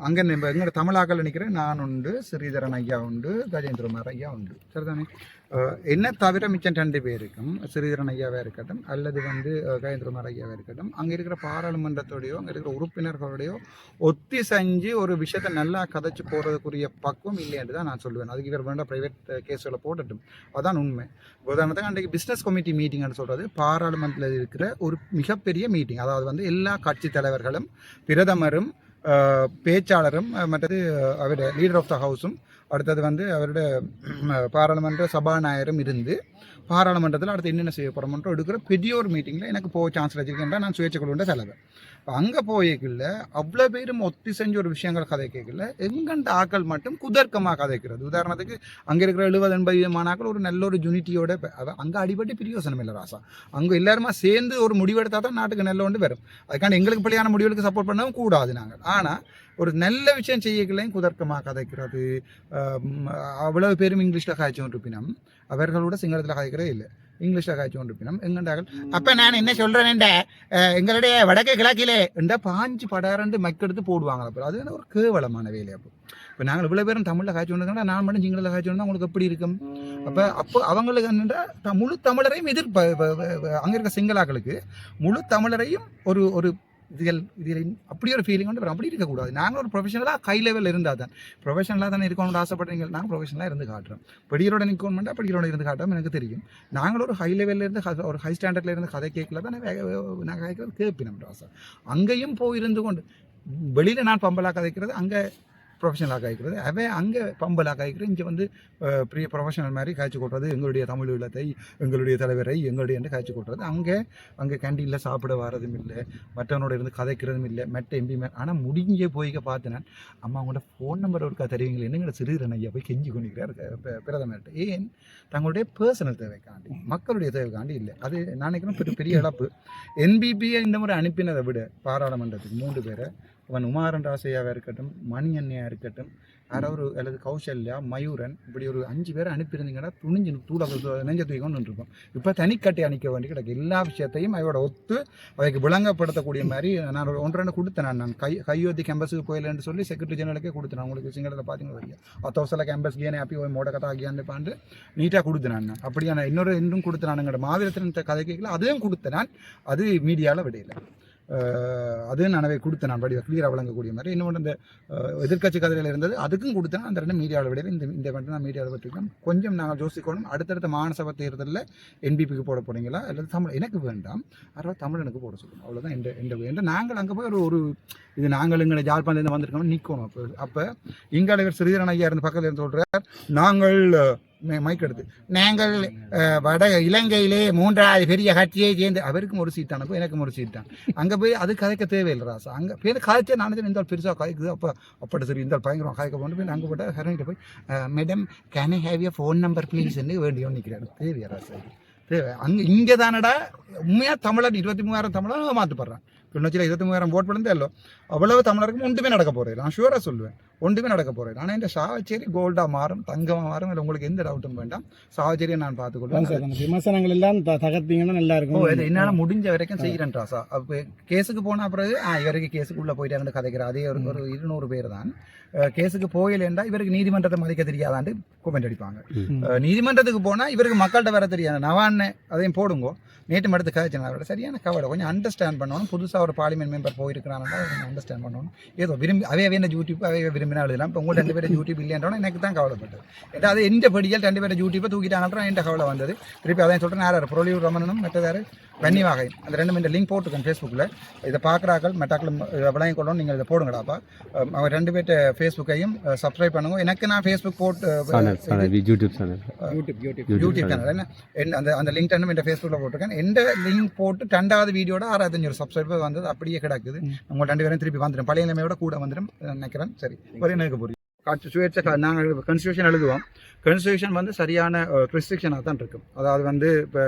அங்கே நம்ம எங்களோட தமிழாக்கள் நினைக்கிறேன் நான் உண்டு ஸ்ரீதரன் ஐயா உண்டு கஜேந்திரமார் ஐயா உண்டு. சரிதானே? என்ன தவிர மிச்சம் ரெண்டு பேருக்கும் ஸ்ரீதரன் ஐயாவே இருக்கட்டும் அல்லது வந்து கஜேந்திரமார் ஐயாவே இருக்கட்டும் அங்கே இருக்கிற பாராளுமன்றத்தோடையோ அங்கே இருக்கிற உறுப்பினர்களோடையோ ஒத்தி செஞ்சு ஒரு விஷயத்தை நல்லா கதைச்சு போகிறதுக்குரிய பக்குவம் இல்லைன்னு தான் நான் சொல்லுவேன். அதுக்கு இவர் வேண்டாம் ப்ரைவேட் கேஸில் போடட்டும். அதான் உண்மை. உதாரணத்துக்கு அன்றைக்கு பிஸ்னஸ் கமிட்டி மீட்டிங்னு சொல்கிறது பாராளுமன்றத்தில் இருக்கிற ஒரு மிகப்பெரிய மீட்டிங் அதாவது வந்து எல்லா கட்சி தலைவர்களும் பிரதமரும் பேச்சாளரும் மற்றது அவருடைய லீடர் ஆஃப் த ஹவுஸும் அடுத்தது வந்து அவருடைய பாராளுமன்ற சபாநாயகரும் இருந்து பாராளுமன்றத்தில் அடுத்து என்னென்ன செய்ய போகிறோம்ன்ற எடுக்கிற பெரிய ஒரு மீட்டிங்கில் எனக்கு போக சான்ஸ் வச்சுருக்கேன் நான் சுயேட்சை கொள்ளுண்ட செலவு. அங்கே போய்க்கல அவ்வளோ பேரும் ஒத்தி செஞ்ச ஒரு விஷயங்கள் கதை கேட்கல. எங்கண்ட ஆக்கள் மட்டும் குதர்க்கமாக கதைக்கிறது. உதாரணத்துக்கு அங்கே இருக்கிற எழுபது எண்பது விதமானாக்கள் ஒரு நல்ல ஒரு யூனிட்டியோட அங்கே அடிபட்டு பிரியோசனம் இல்லை ராசா. அங்கே எல்லாருமா சேர்ந்து ஒரு முடிவெடுத்தால் தான் நாட்டுக்கு நல்ல ஒன்று வரும். அதுக்காண்டி எங்களுக்கு பிள்ளையான முடிவுகளுக்கு சப்போர்ட் பண்ணவும் கூடாது நாங்கள் ஆனால் ஒரு நல்ல விஷயம் செய்யக்கலையும் குதர்க்கமாக கதைக்கிறது. அவ்வளவு பேரும் இங்கிலீஷில் காய்ச்சி கொண்டிருப்பினம் அவர்களோட சிங்களத்தில் காய்க்கிறே இல்லை. இங்கிலீஷில் காய்ச்சி கொண்டிருப்பினம் எங்கண்டார்கள் அப்போ நான் என்ன சொல்கிறேன்டா எங்களுடைய வடக்கு கிழக்கிலே என்ற பாஞ்சு படாரண்டு மக்கெடுத்து போடுவாங்க அப்போ அது ஒரு கேவலமான வேலை அப்போ இப்போ நாங்கள் இவ்வளோ பேரும் தமிழில் காய்ச்சி கொண்டிருக்கோம்னா நான் மட்டும் சிங்களத்தில் காய்ச்சி கொண்டா உங்களுக்கு எப்படி இருக்கும்? அப்போ அப்போ அவங்களுக்கு என்னென்னா த- முழு தமிழரையும் எதிர்ப்ப அங்கே இருக்க சிங்களாக்களுக்கு முழு தமிழரையும் ஒரு ஒரு இதுகள் இதில் அப்படி ஒரு ஃபீலிங் வந்து அப்படி இருக்கக்கூடாது. நாங்கள் ஒரு ப்ரொஃபஷனலாக ஹை லெவலில் இருந்தால் தான். ப்ரொஃபஷனலாக தானே இருக்கணும்னு ஆசைப்படுறீங்க? நாங்கள் ப்ரொஃபஷனலாக இருந்து காட்டுறோம். படிகளோட நிற்கணும்னா படிகளோட இருந்து காட்டுறோம் எனக்கு தெரியும். நாங்கள் ஒரு ஹை லெவலில் இருந்து ஒரு ஹை ஸ்டாண்டர்டில் இருந்து கதை கேட்கல தான் நாங்கள் கேட்கறது கேட்பினோம் ஆசை அங்கேயும் போய் இருந்து கொண்டு வெளியில் நான் பம்பலாக கதைக்கிறது அங்கே ப்ரொஃபஷனலாக காய்க்கிறது. அவன் அங்கே பம்பலாக காய்க்கிறது. இங்கே வந்து பெரிய ப்ரொஃபஷனல் மாதிரி காய்ச்சி கொட்டுறது எங்களுடைய தமிழ் இல்லத்தை எங்களுடைய தலைவரை எங்களுடைய என்று காய்ச்சி கொட்டுறது அங்கே அங்கே கேண்டீனில் சாப்பிட வரதும் இல்லை. மற்றவனோட இருந்து கதைக்கிறதும் இல்லை. மெட்ட எம்பி ஆனால் முடிஞ்சே போய்க்க பார்த்தேன் அம்மா அவங்களோட ஃபோன் நம்பர் ஒருக்கா தெரியுங்களே என்னங்கிற சிறுரன் ஐயா போய் கெஞ்சி கொண்டிருக்கிறார் பிரதமர்கிட்ட. ஏன்? தங்களுடைய பர்சனல் தேவைக்காண்டி மக்களுடைய தேவைக்காண்டி இல்லை. அது நான் நினைக்கிறேன் பெரிய பெரிய இழப்பு. என்பிபியை இந்த முறை அனுப்பினதை விட பாராளுமன்றத்துக்கு மூன்று பேரை அவன் உமாரன் ராசையாவாக இருக்கட்டும் மணி அண்ணையாக இருக்கட்டும் யாரோ ஒரு அல்லது கௌசல்யா மயூரன் இப்படி ஒரு அஞ்சு பேரை அனுப்பியிருந்தீங்கன்னா துணிஞ்சு தூள நெஞ்ச தூக்கி இருக்கும் இப்போ தனிக்கட்டை அணிக்க வேண்டி கிடக்கு. எல்லா விஷயத்தையும் அவையோட ஒத்து அவைக்கு விளங்கப்படுத்தக்கூடிய மாதிரி நான் ஒரு ஒன்று கொடுத்தேன் நான். நான் கை கையோத்தி கேம்பஸுக்கு போயிலன்னு சொல்லி செக்ரட்டரி ஜெனரலுக்கே கொடுத்தேன். உங்களுக்கு சிங்களத்தில் பார்த்தீங்கன்னா வரையா? அத்தவசல கேம்பஸ் கேனே அப்பி போய் மோட கதை ஆகியான்னு பாண்டு நீட்டாக கொடுத்தேன் நான். அப்படியான இன்னொரு இன்னும் கொடுத்தேன் நான். மாவீரத்தின் கதை கேட்கல அதையும் கொடுத்தேன் நான். அது மீடியாவில் விடையில. அதுவும் நனவை கொடுத்தேன் நான் வடிவ கிளியராக வழங்கக்கூடிய மாதிரி. இன்னொன்று இந்த எதிர்கட்சி எதிர்க்கட்சி இருந்தது அதுக்கும் கொடுத்தேன் அந்த ரெண்டு மீடியாவில் விட இந்த இந்த மட்டும் நான் மீடியாவில் பற்றிருக்கோம் கொஞ்சம் நாங்கள் யோசிக்கணும். அடுத்தடுத்த மாநசபை தேர்தலில் என்பிபிக்கு போட போகிறீங்களா அல்லது தமிழ் எனக்கு வேண்டாம். அதாவது தமிழனுக்கு போட சொல்லணும் அவ்வளோதான் எந்த எந்த இந்த நாங்கள் அங்கே போய் ஒரு ஒரு இது நாங்கள் எங்களை ஜாழ்ப்பாணத்துலேருந்து வந்திருக்கோம். நிற்கணும் அப்போ அப்போ இங்காளவர் ஸ்ரீதரன் ஐயா இருந்து பக்கத்தில் இருந்து சொல்கிறார் நாங்கள் மைக் எடுத்து. நாங்கள் வட இலங்கையிலே மூன்றாவது பெரிய கட்சியை சேர்ந்து அவருக்கும் ஒரு சீட் அனுப்பும் எனக்கும் ஒரு சீட் தான். அங்கே போய் அது கதைக்க தேவையில்லை ராசா. அங்கே போய் கதைச்சா நான் இந்த பெருசாக கதைக்குது. அப்போ அப்படி சரி இந்த பயங்கரம் கதைக்க போன போய் அங்கே போட்டால் ஹரணிட்ட போய் madam can I have a phone number ப்ளீஸ்ன்னு வேண்டியோ நிற்கிறாரு தேவையா ராசா? தேவை. அங்கே இங்கே தானடா உண்மையாக தமிழன் இருபத்தி மூவாயிரம் தமிழர் மாற்றுப்படுறான் கிளிநொச்சியில் இருபத்தி மூவாயிரம் ஓட் பண்ணதே அவ்வளவு தமிழருக்கும் ஒன்றுமே நடக்க போகிறேன் நான் ஷூராக சொல்லுவேன். ஒன்றுமே நடக்க போகிறேன் ஆனால் இந்த சாவச்சேரி கோல்டாக மாறும் தங்கமாக மாறும் இல்லை உங்களுக்கு எந்த டவுட்டும் வேண்டாம். சாவச்சேரியை நான் பார்த்துக்கொள்வேன். விமர்சனங்கள் எல்லாம் தகர்த்தீங்கன்னா நல்லா இருக்கும். இது என்னால் முடிஞ்ச வரைக்கும் செய்கிறேன் ராசா. அப்போ கேஸுக்கு போன பிறகு ஆ இவருக்கு கேஸுக்குள்ளே போயிட்டாங்கன்னு கதைக்கிற அதே ஒரு ஒரு இருநூறு பேர் தான். கேஸுக்கு போயிலேண்டா இவருக்கு நீதிமன்றத்தை மதிக்க தெரியாதாண்டு கொமெண்ட் அடிப்பாங்க. நீதிமன்றத்துக்கு போனால் இவருக்கு மக்கள்கிட்ட வர தெரியாது. நவான்னு அதையும் போடுங்கோ. நேற்று மடுத்து கதைச்சேன். அவரோட சரியான கவலை கொஞ்சம் அண்டர்ஸ்டாண்ட் பண்ணணும். புதுசாக ஒரு பார்லிமெண்ட் மெம்பர் போயிருக்கிறாங்கன்னா அண்டர்ஸ்டாண்ட் பண்ணணும். ஏதோ விரும்பி அவே அவே யூடியூப் அவே விரும்பினா எழுதலாம் இப்போ உங்கள் ரெண்டு பேரும் யூடியூப் இல்லைன்றோம் எனக்கு தான் கவலைப்பட்டது. ஏன்னா அது எந்த படிகள் ரெண்டு பேரும் யூடியூப்பை தூக்கிட்டாங்கன்ற என் கவலை வந்தது. திருப்பி அதான் சொல்கிறேன் யார் புரோலியூர் ரமணனும் மற்றதாரு மற்றது வன்னிவாகை அந்த ரெண்டு மினிட் லிங்க் போட்டுருக்கேன் ஃபேஸ்புக்கில் இதை பார்க்குறாக்கள் மெட்டாக்களும் விளையம் கொள்ளணும். நீங்கள் இதை போடுங்கடாப்பா. அவங்க ரெண்டு பேர்ட்ட ஃபேஸ்புக்கையும் சப்ஸ்கிரைப் பண்ணுங்க. எனக்கு நான் ஃபேஸ்புக் போட்டு channel channel YouTube channel YouTube YouTube YouTube channel என்ன என்ன அந்த அந்த லிங்க் ரெண்டும் என் ஃபேஸ்புக்கில் போட்டிருக்கேன். எந்த லிங்க் போட்டு ரெண்டாவது வீடியோட ஆறாயிரத்தஞ்சூறு சப்ஸ்கிரைபர் வந்தது அப்படியே கிடக்குது. உங்கள் ரெண்டு பேரும் திருப்பி வந்துடும் பழைய நிலைமையோட கூட வந்துடும் நினைக்கிறேன். சரி ஒரே எனக்கு புரியும் காட்சி சுயேட்சை நாங்கள் கன்ஸ்டியூஷன் எழுதுவோம். கன்ஸ்டியூஷன் வந்து சரியான ரெஸ்ட்ரிக்ஷனாக தான் இருக்கும். அதாவது வந்து இப்போ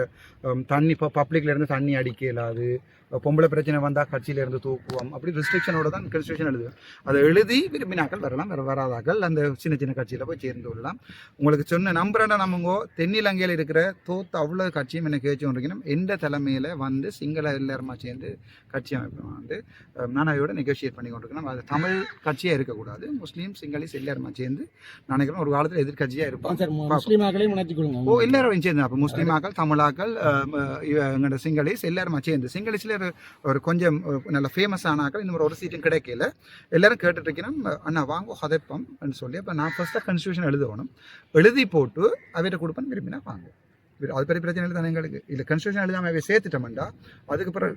தண்ணி இப்போ பப்ளிக்லேருந்து தண்ணி அடிக்கலாது பொம்பளை பிரச்சனை வந்தால் கட்சியிலேருந்து தூக்குவோம். அப்படி ரெஸ்ட்ரிக்ஷனோட தான் கன்ஸ்டியூஷன் எழுதுவேன் அதை எழுதி விரும்பினாக்கள் வரலாம். வேறு வராதாக்கள் அந்த சின்ன சின்ன கட்சியில் போய் சேர்ந்து கொள்ளலாம் உங்களுக்கு சொன்ன நம்புறேன்டா நம்மங்கோ தென்னிலங்கையில் இருக்கிற தோத்து அவ்வளோ கட்சியும் என்ன கேச்சு கொண்டிருக்கணும் எந்த தலைமையில் வந்து சிங்கள எல்லாருமா சேர்ந்து கட்சி அமைப்பு வந்து அஹ், நானாவையோட நெகோஷியேட் பண்ணி கொண்டிருக்கணும் அது தமிழ் கட்சியாக இருக்கக்கூடாது. முஸ்லீம் சிங்களீஸ் எல்லாருமா சேர்ந்து? நான் நினைக்கிறேன் ஒரு காலத்தில் எதிர்கட்சியாக இருப்போம். சார் முஸ்லீமாக்களையும் உணர்த்தி ஓ எல்லாரும் சேர்ந்து அப்போ முஸ்லீமாக்கள் தமிழாக்கள் எங்களோட சிங்களீஸ் எல்லாருமா சேர்ந்து. சிங்களீஸில் ஒரு கொஞ்சம் நல்ல ஃபேமஸ் ஆனாக்கள் இந்த மாதிரி ஒரு சீட்டும் கிடைக்கல. எல்லாரும் கேட்டுட்டு இருக்கணும் அண்ணா வாங்க ஹதப்பம் சொல்லி. அப்போ நான் ஃபர்ஸ்ட்டாக கன்ஸ்டியூஷன் எழுதணும். எழுதி போட்டு அவர்கிட்ட கொடுப்பேன் விரும்பினா வாங்க. அது பெரிய பிரச்சனை இல்லை தானே எங்களுக்கு. இல்லை கன்ஸ்டியூஷன் எழுதாம அவை சேர்த்துட்டோம்டா அதுக்கு பிறகு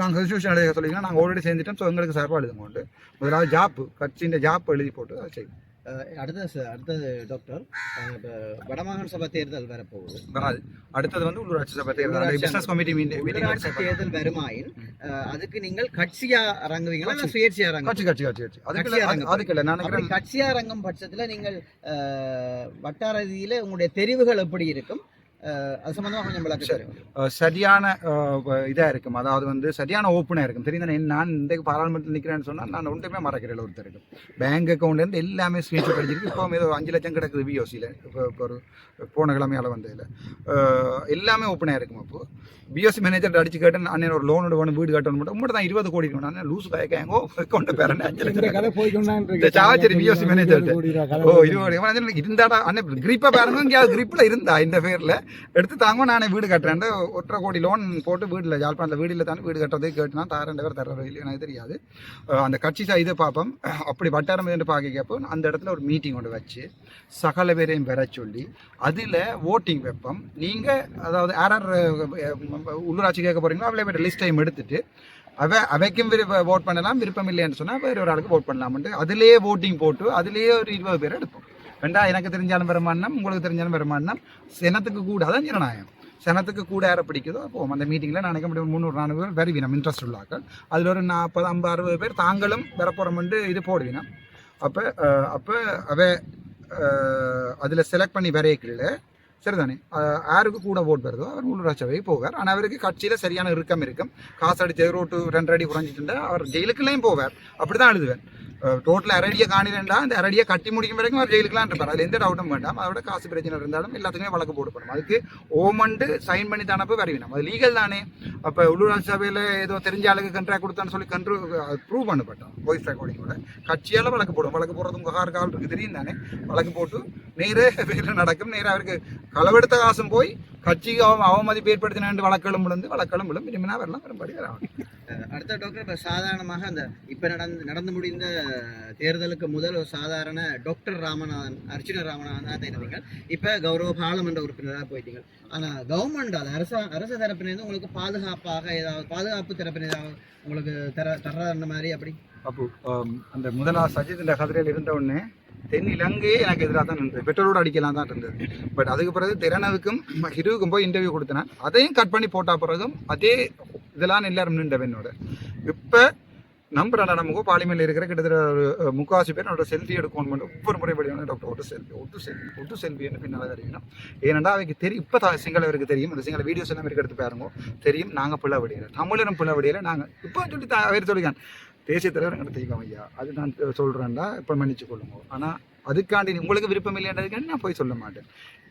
நாங்கள் கன்ஸ்டியூஷன் எழுத சொல்லிங்கன்னா நாங்கள் ஆல்ரெடி சேர்ந்துட்டோம் ஸோ எங்களுக்கு சார்பாக எழுதுங்க உண்டு. முதலாவது ஜாப்பு கட்சியின் ஜாப் எழுதி போட்டு அதை செய்யும் அடுத்தது அடுத்தது டாக்டர் இப்போ வடமாகாண சபை தேர்தல் வரப்போகுது வராது. அடுத்தது வந்து உள்ளூராட்சி சபை தேர்தல். பிசினஸ் கமிட்டி மீட்டிங் தேர்தல் வருமாயின் அதுக்கு நீங்கள் கட்சியா இறங்குவீங்களா இல்ல சுயேட்சையா இறங்குவீங்களா கட்சி கட்சி கட்சி கட்சி. அதுக்கு அதுக்கு இல்லை. நான் கட்சியா இறங்கும் பட்சத்துல நீங்கள் வட்டார ரீதியில உங்களுடைய தெரிவுகள் எப்படி இருக்கும்? அது சம்பந்தமா கொஞ்சம் விளக்கம் சரியான இதாக இருக்கும். அதாவது வந்து சரியான ஓப்பனாக இருக்கும். தெரியும் தானே நான் இந்த பாராளுமன்றத்தில் நிற்கிறேன்னு சொன்னால் நான் ஒன்றுமே மறக்கிறேன் ஒருத்தருக்கு பேங்க் அக்கௌண்ட்லேருந்து எல்லாமே ஸ்க்ரீன்ஷாட் அடிச்சிருக்கு. இப்போ ஏதோ அஞ்சு லட்சம் கிடக்குது பிஓசியில் இப்போ இப்போ ஒரு போன கிழமையால் வந்ததில். எல்லாமே ஓப்பனாக இருக்கும் அப்போ. பிஎஸ்சி மேனேஜர் அடிச்சு கேட்டேன் அண்ணன் ஒரு லோன் வேணும் வீடு கட்டணும். மட்டும் உங்கள்கிட்ட தான் இருபது கோடி இருக்கணும். அண்ணன் லூஸ் பேக்கோ அக்கௌண்ட்டை பேரண்ட் அஞ்சு இந்த லட்சம் BOC manager ட்ட. ஓ இருபது இருந்தாடா அண்ணன் கிரிப்பா பாருங்க எங்கேயாவது கிரிப்பில் இருந்தா இந்த பேரில். எடுத்து தாங்க நானே வீடு கட்டுறேன் ஒற்றை கோடி லோன் போட்டு வீட்டில் யாழ்ப்பாணத்தில் வீடு இல்லை தானே வீடு கட்டுறதே கேட்டுனா தாரண்ட பேர் தர்றது இல்லையா எனக்கு தெரியாது. அந்த கட்சி இதை பார்ப்போம் அப்படி வட்டாரம் என்று பார்க்க கேட்போ அந்த இடத்துல ஒரு மீட்டிங் ஒன்று வச்சு சகல பேரையும் பெற சொல்லி அதில் ஓட்டிங் வைப்போம். நீங்கள் அதாவது யார் யார் உள்ளூராட்சி கேட்க போகிறீங்களோ அவ்வளோ பேர் லிஸ்டையும் எடுத்துட்டு அவ அவைக்கும் விருப்ப ஓட் பண்ணலாம் விருப்பம் இல்லைன்னு சொன்னால் வேற ஒரு ஆளுக்கு ஓட் பண்ணலாம்ட்டு அதிலேயே ஓட்டிங் போட்டு அதிலேயே ஒரு இருபது பேர் எடுப்போம். வேண்டா எனக்கு தெரிஞ்சாலும் பெருமானம் உங்களுக்கு தெரிஞ்சாலும் பெருமானம் சினத்துக்கு கூட அதான் ஜனநாயகம். சனத்துக்கு கூட யாரை பிடிக்குதோ போவோம். அந்த மீட்டிங்கில் நினைக்க முடியும் முந்நூறு நானூறு பேர் வருவினம் இன்ட்ரெஸ்ட் உள்ளாக்கள். அதில் ஒரு நாற்பது ஐம்பது அறுபது பேர் தாங்களும் வரப்போகிறோம்ட்டு இது போடுவினம் அப்போ அப்போ அவ அதில் செலக்ட் பண்ணி வரையக்கில்லை சரிதானே? யாருக்கு கூட ஓட் வருதோ அவர் உள்ளூராட்சி சபைக்கு போவார். ஆனால் அவருக்கு கட்சியில் சரியான இறுக்கம் இருக்கும். காசு அடி ரோட்டு ரெண்டு அடி குறைஞ்சிட்டு அவர் ஜெயிலுக்குள்ளேயும் போவார். அப்படி தான் எழுதுவேன் டோட்டல் அரடியை காணிரண்டா அந்த அரடியை கட்டி முடிக்கும் வரைக்கும் அவர் ஜெயிலுக்குலாம் இருப்பார். அதில் எந்த டவுட்டும் வேண்டாம். அதோட காசு பிரச்சனை இருந்தாலும் எல்லாத்துக்குமே வழக்கு போடப்படும். அதுக்கு ஓமண்டு சைன் பண்ணி தானப்போ வருவினம் அது லீகல் தானே. அப்போ உள்ளூராட்சி சபையில் ஏதோ தெரிஞ்ச ஆளுக்கு கண்ட்ராக்ட் கொடுத்தான்னு சொல்லி கண்ட்ரூ ப்ரூவ் பண்ணப்பட்டோம். வாய்ஸ் ரெக்கார்டிங்கோட கட்சியால் வழக்கு போடும். வழக்கு போடுறது உங்கள் கார் கால் இருக்கு தெரியும் தானே. வழக்கு போட்டு நேரே வேறு நடக்கும். நேராக அவருக்கு களவெடுத்த காசும் போய் கட்சிக்கு அவ அவமதிப்பு ஏற்படுத்தின வழக்களும் விழுந்து வழக்களும் விழும் விரும்பினா வரலாம் வரும்படி வரலாம் அடுத்த டாக்டர் இப்போ சாதாரணமாக அந்த இப்போ நடந்து நடந்து முடிந்த தேர்தலுக்கு முதல் ஒரு சாதாரண டாக்டர் ராமநாதன் அர்ச்சுன ராமநாதன் தான் இப்போ கௌரவ பாராளுமன்ற உறுப்பினராக போயிட்டீங்க ஆனால் கவர்மெண்ட் அது அரச அரச தரப்பிலிருந்து உங்களுக்கு பாதுகாப்பாக ஏதாவது பாதுகாப்பு தரப்பினர் ஏதாவது உங்களுக்கு தர தர்ற அந்த மாதிரி அப்படி அப்போ அந்த முதலா சஜித் கதிரையில் இருந்த உடனே தென் இலங்கையே எனக்கு எதிராக தான் இருந்தது பெட்ரோலோடு அடிக்கலாம் தான் இருந்தது. பட் அதுக்கு பிறகு திறனவுக்கும் ஹிருவுக்கும் போய் இன்டர்வியூ கொடுத்தேன். அதையும் கட் பண்ணி போட்ட பிறகும் அதே இதெல்லாம் எல்லாரும் நின்றவனோட என்னோட. இப்போ நம்புறேன் நமக்கு பாலிமையில் இருக்கிற கிட்டத்தட்ட ஒரு முக்காசி பேர் என்னோட செல்ஃபி எடுக்கணும் ஒவ்வொரு முறை வழியான டாக்டர் ஒரு செல்ஃபி ஒட்டு செல்ஃபி ஒட்டு செல்ஃபின்னு பின்னால் தெரியும். ஏனெண்டா அவைக்கு தெரியும் இப்போ தான் சிங்களவருக்கு தெரியும். அந்த சிங்கள வீடியோஸ் எல்லாம் இருக்க எடுத்து பாருங்க. தெரியும் நாங்கள் பிள்ளை வடியல தமிழரும் பிள்ளை வடியல நாங்கள் இப்போ சொல்லி அவர் சொல்லிக்கான். தேசிய தலைவர் நடத்திக்கோங்க ஐயா. அது நான் சொல்கிறேன்டா இப்போ மன்னிச்சு கொள்ளுங்க ஆனால் அதுக்காண்டி உங்களுக்கு விருப்பம் இல்லைன்றதுக்காண்டி நான் போய் சொல்ல மாட்டேன்.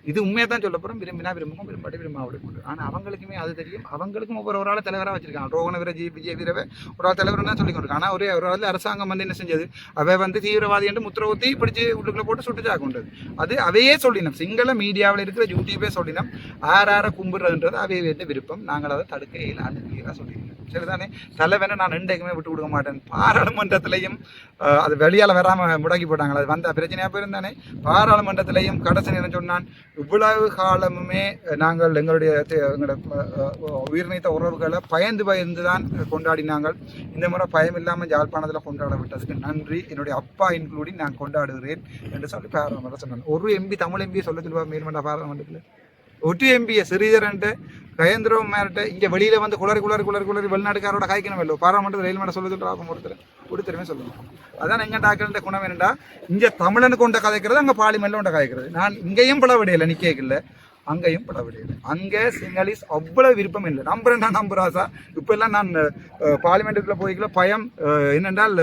இது உண்மையாக தான் சொல்ல போகிறோம் விரும்பினா விரும்பும் விரும்பாட்டி விரும்ப அவளுக்கு ஆனால் அவங்களுக்குமே அது தெரியும். அவங்களுக்கும் ஒவ்வொரு ஒரு ஆள் தலைவராக வச்சிருக்காங்க. ரோகண வீரஜி விஜய் வீரவை ஒரு ஆள் தலைவர் தான் சொல்லி கொண்டு ஆனால் ஒரே ஒரு ஆள் அரசாங்கம் வந்து என்ன செஞ்சது? அவை வந்து தீவிரவாதி என்று முத்திர பிடிச்சி உள்ளுக்குள்ள போட்டு சுட்டுச்சா கொண்டது அது அவையே சொல்லினோம். சிங்கள மீடியாவில் இருக்கிற யூடியூபே சொல்லினோம். ஆர் ஆற கும்பிடுறதுன்றது அவையே வேண்டிய விருப்பம். நாங்கள் அதை தடுக்க இயலாது கிளியராக சொல்லியிருக்கோம். சரிதானே? தலைவனை நான் என்றைக்குமே விட்டு கொடுக்க மாட்டேன். பாராளுமன்றத்திலையும் அது வெளியால் வராமல் முடக்கி போட்டாங்களா அது வந்த பிரச்சனையாக போயிருந்தானே? பாராளுமன்றத்திலையும் கடைசி நேரம் சொன்னான் இவ்வளவு காலமுமே நாங்கள் எங்களுடைய தே- எங்களோட உயிர்நீத்த உறவுகளை பயந்து பயந்து தான் கொண்டாடினாங்கள். இந்த முறை பயம் இல்லாமல் யாழ்ப்பாணத்தில் கொண்டாட விட்டதுக்கு நன்றி. என்னுடைய அப்பா இன்க்ளூடிங் நான் கொண்டாடுகிறேன் என்று சொல்லி பாராளுமன்றம் சொன்னாங்க. ஒரு எம்பி தமிழ் எம்பி சொல்ல சொல்லுவா மேல்மன்ற பாராளுமன்றத்தில் ஒட்டு எம்பியை சிறீதரன்ட்டு கயந்திரம் மேரட்ட இங்கே வெளியில் வந்து குளறி குளறி குளறி குளறி வெளிநாட்டுக்காரோட காய்க்கணும் இல்லை. பாராளுமன்ற ரயில் மேடம் சொல்ல சொல்கிற ஆகும் ஒருத்தர் ஒருத்தருமே சொல்லுவோம் அதான் எங்க டாக்டர் குணம் என்னடா இங்கே தமிழனுக்கு கொண்ட கதைக்கிறது அங்கே பாலிமெல்ல உண்டை கதைக்கிறது நான் இங்கேயும் பல விடையில நிற்கல அங்கேயும் பட விடையில அங்கே சிங்களீஸ் அவ்வளோ விருப்பம் இல்லை. நம்புறேன் நான் நம்புறாசா இப்போ எல்லாம் நான் பார்லிமெண்ட்டுக்குள்ளே போய்க்கல பயம் என்னென்றால்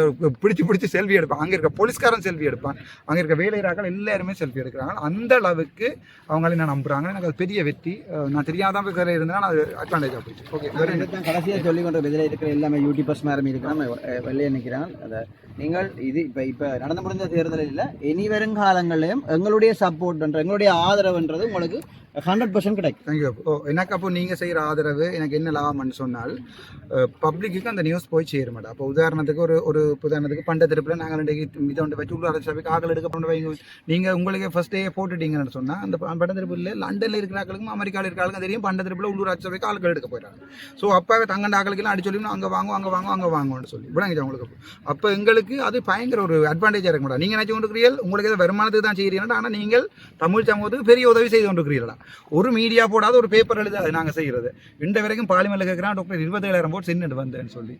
பிடிச்சி பிடிச்சி செல்வி செல்ஃபி எடுப்பான். அங்கே இருக்க போலீஸ்காரன் செல்ஃபி எடுப்பான். அங்கே இருக்க வேலையராக்கள் எல்லாருமே செல்ஃபி எடுக்கிறாங்க. அந்த அளவுக்கு அவங்கள நான் நம்புறாங்க. எனக்கு அது பெரிய வெற்றி. நான் தெரியாதான் போய் கரை நான் அது அட்வான்டேஜாக போயிடுச்சு. ஓகே கடைசியாக சொல்லி கொண்ட இதில் இருக்கிற எல்லாமே யூடியூபர்ஸ் மாதிரி இருக்கிறான் வெளியே நிற்கிறான் அதை நீங்கள் இது இப்போ இப்போ நடந்து முடிந்த தேர்தலில் இல்லை இனி வருங்காலங்களிலும் எங்களுடைய சப்போர்ட்ன்ற எங்களுடைய ஆதரவுன்றது உங்களுக்கு ஹண்ட்ரட் பர்சன்ட் கிடைக்கும். தேங்க்யூ ஓ எனக்கு அப்போ நீங்கள் செய்கிற ஆதரவு எனக்கு என்ன லாபம்னு சொன்னால் பப்ளிக்கு அந்த நியூஸ் போய் சேர மாட்டேன் அப்போ உதாரணத்துக்கு ஒரு ஒரு உதாரணத்துக்கு பண்ட திருப்பில் நாங்கள் ரெண்டு இதை ஒன்று வச்சு உள்ள சபைக்கு ஆக்கள் எடுக்க கொண்டு வைங்க. நீங்கள் உங்களுக்கு ஃபர்ஸ்டே போட்டுட்டீங்கன்னு சொன்னால் அந்த பண்ட திருப்பில் லண்டனில் இருக்கிற ஆக்களுக்கும் அமெரிக்காவில் இருக்கிற ஆளுக்கும் தெரியும் பண்ட திருப்பில் உள்ளூர் சபைக்கு ஆட்கள் எடுக்க போயிடறாங்க ஸோ அப்போ தங்கண்ட ஆக்களுக்கெல்லாம் அடி சொல்லி அங்கே வாங்கும் அங்கே வாங்கும் அங்கே வாங்குவோம்னு சொல்லி. விடாங்க உங்களுக்கு அப்போ? எங்களுக்கு அது பயங்கர ஒரு அட்வான்டேஜாக இருக்க மாட்டா நீங்கள் நினச்சி கொண்டிருக்கிறீர்கள் உங்களுக்கு எதாவது வருமானத்துக்கு தான் செய்கிறீர்கள் ஆனால் நீங்கள் தமிழ் சமூகத்துக்கு பெரிய உதவி செய்து கொண்டிருக்கிறீர்களா ஒரு மீடியா போடாத ஒரு பேப்பர் எழுத அது நாங்கள் செய்கிறது இந்த வரைக்கும் பாலிமரில் கேட்குறான் டாக்டர் இருபத்தேழாயிரம் போட்ஸ் என்னட்டு வந்தேன்னு சொல்லி.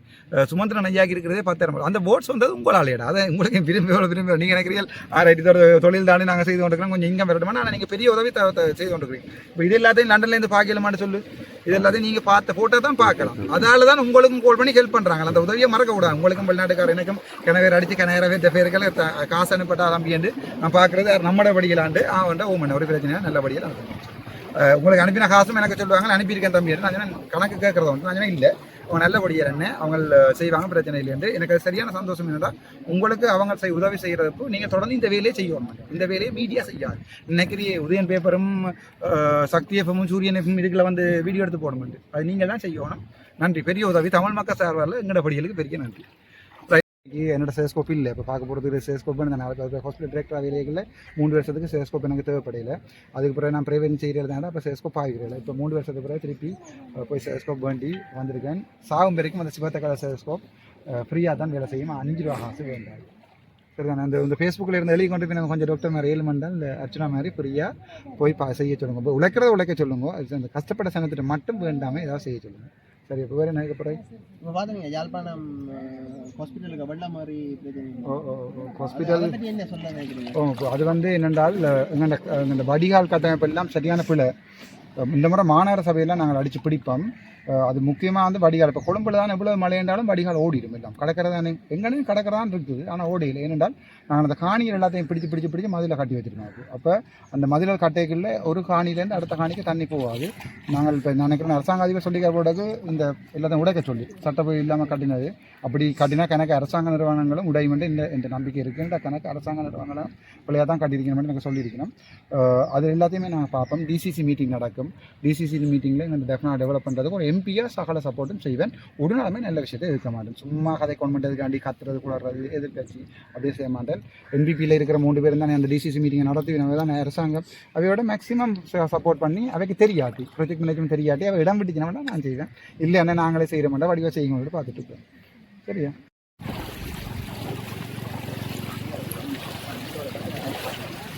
சுமந்திரன் ஐயாக்கு இருக்கிறதே பத்தாயிரம் அந்த போட்ஸ் வந்தது உங்களாலேடா. அதை உங்களுக்கு விரும்பி எவ்வளோ விரும்பி நீங்கள் நினைக்கிறீர்கள் ஆராய்ச்சி தொழில் தானே நாங்கள் செய்து கொண்டிருக்கிறோம் கொஞ்சம் இங்கே வரட்டுமா? ஆனால் நீங்கள் பெரிய உதவி செய்து கொண்டிருக்கிறீங்க. இப்போ இது எல்லாத்தையும் லண்டன்லேருந்து பார்க்கலாமான்னு சொல்லு. இது எல்லாத்தையும் நீங்கள் பார்த்த ஃபோட்டோ தான் பார்க்கலாம். அதால தான் உங்களுக்கும் கால் பண்ணி ஹெல்ப் பண்ணுறாங்க அந்த உதவியை மறக்க கூடாது உங்களுக்கும் வெளிநாட்டுக்கார எனக்கும் கிணவேர் அடித்து கிணறவே பேர்கள் காசு அனுப்பட்டா அம்பியண்டு நான் பார்க்குறது நம்மட படிக்கலாண்டு ஆ வந்து ஓமன் ஒரு பிரச்சனையாக நல்லபடியாக நடக்கும். உங்களுக்கு அனுப்பின காசும் எனக்கு சொல்லுவாங்க அனுப்பியிருக்கேன் தம்பி. நான் கணக்கு கேட்கறது வந்து நான் இல்லை. அவங்க நல்லபடியாக என்ன அவங்க செய்வாங்க பிரச்சனை இல்லைன்னு எனக்கு சரியான சந்தோஷம் என்னடா உங்களுக்கு அவங்க செய் உதவி செய்கிறப்போ நீங்கள் தொடர்ந்து இந்த வேலையை செய்யணும். இந்த வேலையை மீடியா செய்யாது. இன்னைக்கு உதயன் பேப்பரும் சக்தி எஃப்எம்மும் சூரியன் எஃப்எம் இதுக்குள்ள வந்து வீடியோ எடுத்து போடணும் அது நீங்கள் தான் செய்யணும். நன்றி. பெரிய உதவி. தமிழ் மக்கள் சார்பாரில் எங்களோட படிகளுக்கு பெரிய நன்றி. என்னோட சேஸ்கோப் இல்லை. இப்போ பார்க்க போகிறதுக்கு சேஸ்கோப் இந்த நாளைக்கு ஹாஸ்பிட்டல் டிரெக்டர் வேலைகளில் மூணு வருஷத்துக்கு சேஸ்கோப் எனக்கு தேவைப்படையில. அதுக்கு பிறகு நான் ப்ரைவேட் செய்கிறதாண்டா அப்போ சேஸ்கோப் ஆகிறேன் இப்போ மூணு வருஷத்துக்கு பிறகு திருப்பி போய் சேஸ்கோப் வேண்டி வந்திருக்கேன். சாகும் வரைக்கும் அந்த சிவத்த கலர் சேஸ்கோப் ஃப்ரீயாக தான் வேலை செய்யும். அஞ்சு ரூபா காசு வேண்டாம். சரிதானே? அந்த இந்த ஃபேஸ்புக்கில் இருந்து எழுதி கொண்டு போய் நாங்கள் கொஞ்சம் டாக்டர் மாதிரி ஏழு மண்டல் அர்ச்சனா மாதிரி ஃப்ரீயாக போய் பா செய்ய சொல்லுங்க. இப்போ உழைக்கிறத உழைக்க சொல்லுங்க. அது அந்த கஷ்டப்பட்ட சனத்திட்ட மட்டும் வேண்டாமல் ஏதாவது செய்ய சொல்லுங்கள் சரி இப்போ வேறு என்ன பிறகு இப்போ பார்த்தீங்க யாழ்ப்பாணம் ஹாஸ்பிட்டலுக்கு வெள்ள மாதிரி ஓ ஓ ஹாஸ்பிட்டல் என்ன சொல்ல நினைக்கிறீங்க? ஓ அது வந்து என்னென்றால் எங்கள்ட எங்கள்ட வடிகால் கட்டமைப்பு எல்லாம் சரியான பிள்ளை இந்த முறை மாநகர சபையெல்லாம் நாங்கள் அடித்து பிடிப்போம். அது முக்கியமாக வந்து வடிகால். இப்போ கொழும்புல தான் எவ்வளோ மழை என்றாலும் வடிகால் ஓடிடும் எல்லாம். கடற்கரை தானே எங்கேயும் கடற்கரை தான் இருக்குது ஆனால் ஓடியில் ஏனென்றால் நாங்கள் அந்த காணிகள் எல்லாத்தையும் பிடிச்சு பிடிச்சு பிடிச்சு மதில கட்டி வச்சிருக்கோம் அது. அப்போ அந்த மதிலில் கட்டைக்குள்ள ஒரு காணிலேருந்து அடுத்த காணிக்கு தண்ணி போகாது. நாங்கள் இப்போ நினைக்கிறோம் அரசாங்க அதிபர் சொல்லிக்கிற பிறகு இந்த எல்லாத்தையும் உடைக்க சொல்லி சட்டப்படி இல்லாமல் கட்டினது. அப்படி கட்டினா கணக்கு அரசாங்க நிறுவனங்களும் உடையும் இந்த இந்த நம்பிக்கை இருக்குது இந்த கணக்கு அரசாங்க நிறுவனங்களும் பிள்ளையாக தான் கட்டியிருக்கணும் எனக்கு சொல்லியிருக்கணும் அது எல்லாத்தையுமே நாங்கள் பார்ப்போம். டிசிசி மீட்டிங் நடக்கும். டிசிசி மீட்டிங்கில் இந்த டெஃபினாக டெவலப் பண்ணுறதுக்கு ஒரு எம்பியாக சகல சப்போர்ட்டும் செய்வேன். உடனே நல்ல விஷயத்தை இருக்க மாட்டேன். சும்மா கதை கொண்டு பண்ணுறதுக்காண்டி கத்துறது குளறது எதிர்கட்சி அப்படியே செய்ய மாட்டேன். என்பிபியில் இருக்கிற மூணு பேரும் தான் அந்த டிசிசி மீட்டிங்கை நடத்தி தான் அரசாங்கம். அவையோட மேக்ஸிமம் சப்போர்ட் பண்ணி அவைக்கு தெரியாட்டி ப்ரொஜெக்ட் மேனேஜ்மெண்ட் தெரியாட்டி அவள் இடம் விட்டுச்சுனா நான் செய்வேன். இல்லைன்னா நாங்களே செய்கிற மாட்டோம் வடிவாக செய்யுங்க பார்த்துட்டு இருக்கேன் சரியா?